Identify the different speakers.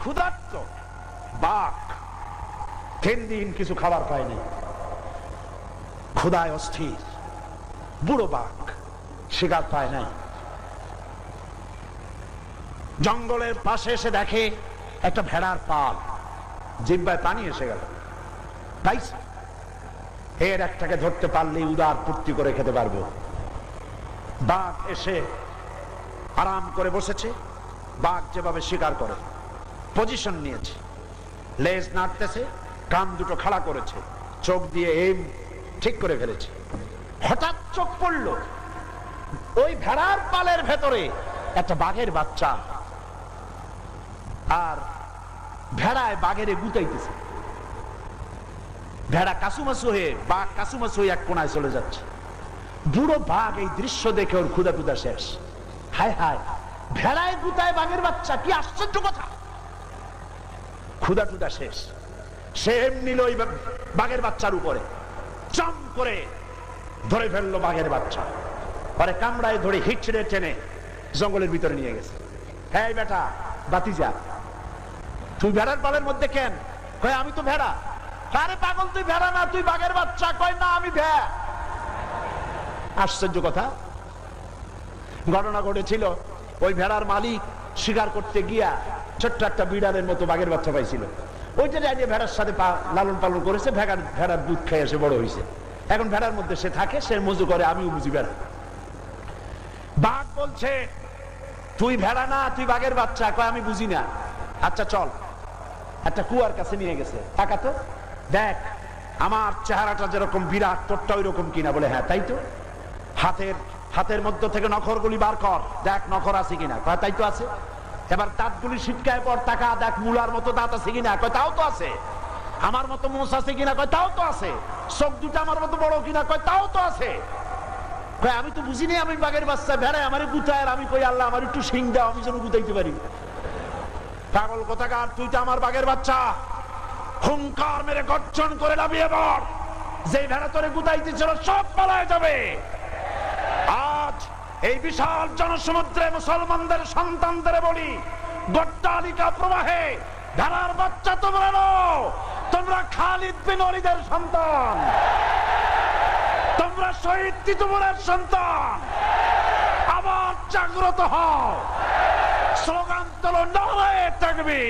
Speaker 1: ক্ষুধার্ত। তিন দিন কিছু খাবার পায়নি। অস্থির। বুড়ো শিকার পায় নাই। জঙ্গলের পাশে এসে দেখে একটা ভেড়ার পাল, জিব্বায় পানি এসে গেল। পাইছে এর একটাকে ধরতে পারলেই উদার পূর্তি করে খেতে পারব। বাঘ এসে আরাম করে বসেছে। বাঘ যেভাবে শিকার করে পজিশন নিয়েছে। লেজ নাড়তেছে, কান দুটো খাড়া করেছে, চোখ দিয়ে এম ঠিক করে ফেলেছে। হঠাৎ চোখ পড়ল। ওই ভেড়ার পালের ভেতরে একটা বাঘের বাচ্চা। আর ভেড়ায় বাঘেরে গুতাইতেছে। ভেড়া কাসুমাসু হয়ে, বাঘ কাসুমাসু হয়ে এক কোনায় চলে যাচ্ছে। বুড়ো বাঘ এই দৃশ্য দেখে ওর ক্ষুদা টুদা শেষ। হায় হায়, ভেড়ায় গুতায় বাঘের বাচ্চা, কি আশ্চর্য কথা! ক্ষুদা টুদা শেষ। সে এমনি ওই বাঘের বাচ্চার উপরে। চম করে ধরে ফেলল বাঘের বাচ্চা। পরে কামড়ায় ধরে হিচড়ে টেনে জঙ্গলের ভিতরে নিয়ে গেছে। হ্যাঁ বেটা, বাতিজা, তুই ভেড়ার পালের মধ্যে কেন? কয়, আমি তো ভেড়া। আরে পাগল, তুই ভেড়া না, তুই বাঘের বাচ্চা। কয়, না, আমি ভেড়া আশ্চর্য কথা। ঘটনা ঘটেছিল, ওই ভেড়ার মালিক শিকার করতে গিয়া ছোট্ট একটা বিড়ালের মতো বাঘের বাচ্চা পাইছিল। ওইটা যে ভেড়ার সাথে লালন পালন করেছে, ভেড়ার ভেড়ার দুধ খেয়ে এসে বড় হয়েছে এখন ভেড়ার মধ্যে সে থাকে, সে মজু করে, আমিও বুঝি ভেড়া বাঘ বলছে, তুই ভেড়া না, তুই বাঘের বাচ্চা। কয়, আমি বুঝি না। আচ্ছা চল। একটা কুয়ার কাছে নিয়ে গেছে। টাকা তো? দেখ, আমার চেহারাটা যেরকম বিরাট তোরটা ওই রকম কিনা। বলে হ্যাঁ তাই তো। হাতের হাতের মধ্য থেকে নখরগুলি বার কর। দেখ, নখর আছে কিনা? তাই তো আছে। এবার দাঁতগুলি ছিটকায় পর টাকা দেখ, মুলার মতো দাঁত আছে কিনা? কয়, তাও তো আছে। আমার মতো মোষ আছে কিনা? কয়, তাও তো আছে। চোখ দুটো আমার মতো বড় কিনা? কয়, তাও তো আছে। কয়, আমি তো বুঝিনি আমি বাঘের বাচ্চা। ভেড়ায় আমার গুতায় আমি কই, আল্লাহ, আমার একটু সিং দাও, আমি যেন গুতাইতে পারি। পাগল কোথাকার? তুই তো আমার বাঘের বাচ্চা। হুঙ্কার মেরে গর্জন করে লাভিয়ে পড়। যে ভেড়া তোরে গুতাইতেছিল সব পালায় যাবে। এই বিশাল জনসমুদ্রে মুসলমানদের সন্তানদের বলি গট্টালিকা প্রবাহে ভেড়ার বাচ্চা তোমরা নও, তোমরা খালিদ বিন ওয়ালিদের সন্তান, তোমরা শহীদ তিতুমরের সন্তান, আবার জাগ্রত হও। স্লোগান তোলো, নারায় থাকবি